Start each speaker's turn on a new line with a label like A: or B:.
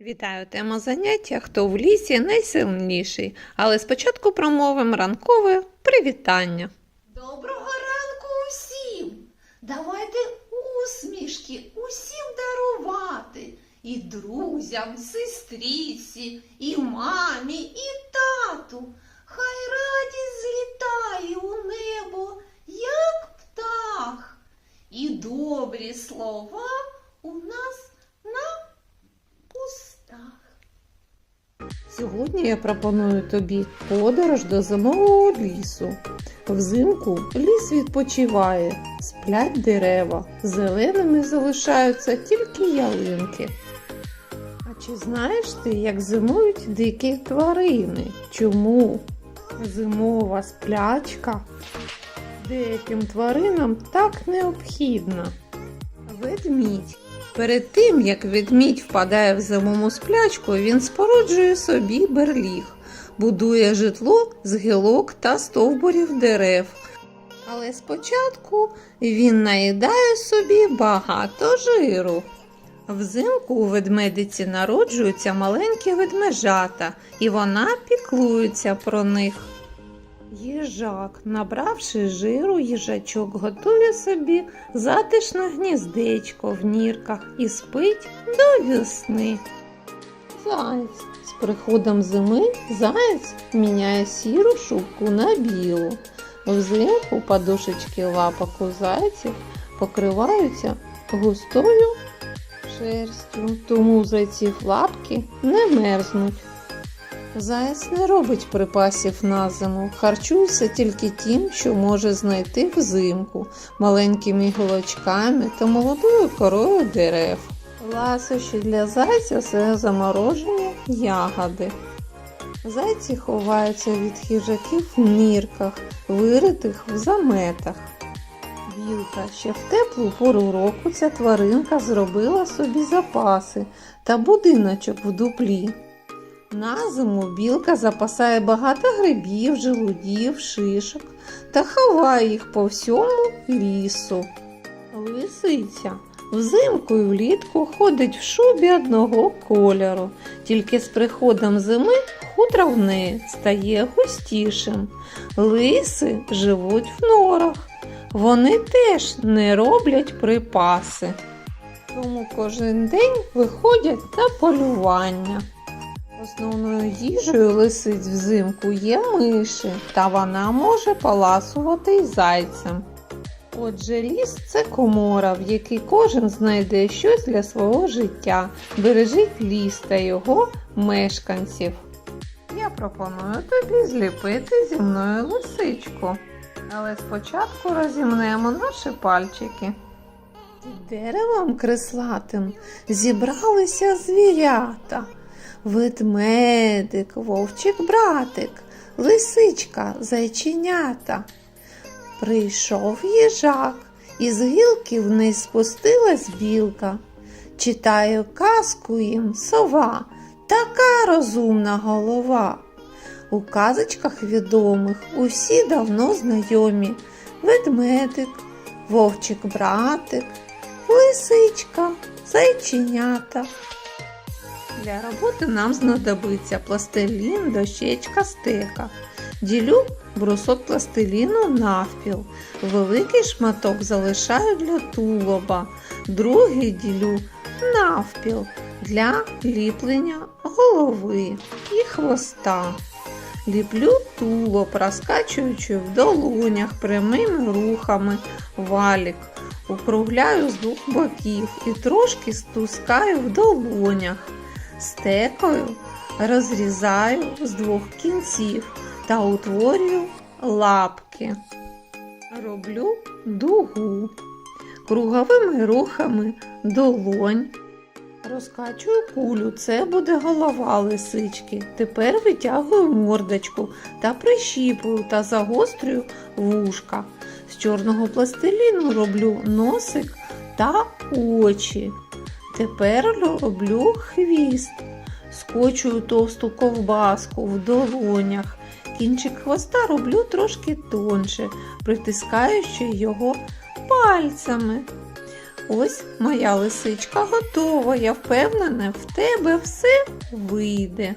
A: Вітаю тема заняття Хто в лісі найсильніший. Але спочатку промовимо ранкове привітання.
B: Доброго ранку усім! Давайте усмішки усім дарувати. І друзям, сестріці, і мамі, і тату. Хай радість злітає у небо, як птах. І добрі слова у нас на устах.
A: Сьогодні я пропоную тобі подорож до зимового лісу. Взимку ліс відпочиває, сплять дерева, зеленими залишаються тільки ялинки. А чи знаєш ти, як зимують дикі тварини? Чому? Зимова сплячка деяким тваринам так необхідна. Ведмідь. Перед тим, як ведмідь впадає в зимову сплячку, він споруджує собі берліг, будує житло з гілок та стовбурів дерев. Але спочатку він наїдає собі багато жиру. Взимку у ведмедиці народжуються маленькі ведмежата, і вона піклується про них. Їжак, набравши жиру, їжачок готує собі затишне гніздечко в нірках і спить до весни. Заєць. З приходом зими заєць міняє сіру шубку на білу. Взимку подушечки лапок у зайців покриваються густою шерстю, тому зайців лапки не мерзнуть. Заєць не робить припасів на зиму, харчується тільки тим, що може знайти взимку, маленькими голочками та молодою корою дерев. Ласощі для зайця це заморожені ягоди. Зайці ховаються від хижаків в нірках, виритих в заметах. Білка ще в теплу пору року ця тваринка зробила собі запаси та будиночок в дуплі. На зиму білка запасає багато грибів, желудів, шишок та ховає їх по всьому лісу. Лисиця взимку і влітку ходить в шубі одного кольору, тільки з приходом зими хутро в неї стає густішим. Лиси живуть в норах. Вони теж не роблять припаси. Тому кожен день виходять на полювання. Основною їжею лисиць взимку є миші, та вона може поласувати й зайцем. Отже, ліс це комора, в якій кожен знайде щось для свого життя. Бережіть ліс та його мешканців. Я пропоную тобі зліпити зі мною лисичку. Але спочатку розімнемо наші пальчики. Під деревом крислатим зібралися звірята. Ведмедик, вовчик братик, лисичка, зайченята. Прийшов їжак, із гілки вниз спустилась білка. Читаю казку їм сова, така розумна голова. У казочках відомих усі давно знайомі. Ведмедик, вовчик братик, лисичка, зайченята. Для роботи нам знадобиться пластилін, дощечка, стека. Ділю брусок пластиліну навпіл. Великий шматок залишаю для тулоба, другий ділю навпіл для ліплення голови і хвоста. Ліплю тулоб, розкачуючи в долонях прямими рухами валік. Округляю з двох боків і трошки стускаю в долонях. Стекою розрізаю з двох кінців та утворюю лапки. Роблю дугу круговими рухами долонь. Розкачую кулю, це буде голова лисички. Тепер витягую мордочку та прищіпую та загострюю вушка. З чорного пластиліну роблю носик та очі. Тепер роблю хвіст. Скочую товсту ковбаску в долонях. Кінчик хвоста роблю трошки тонше, притискаючи його пальцями. Ось моя лисичка готова. Я впевнена, в тебе все вийде.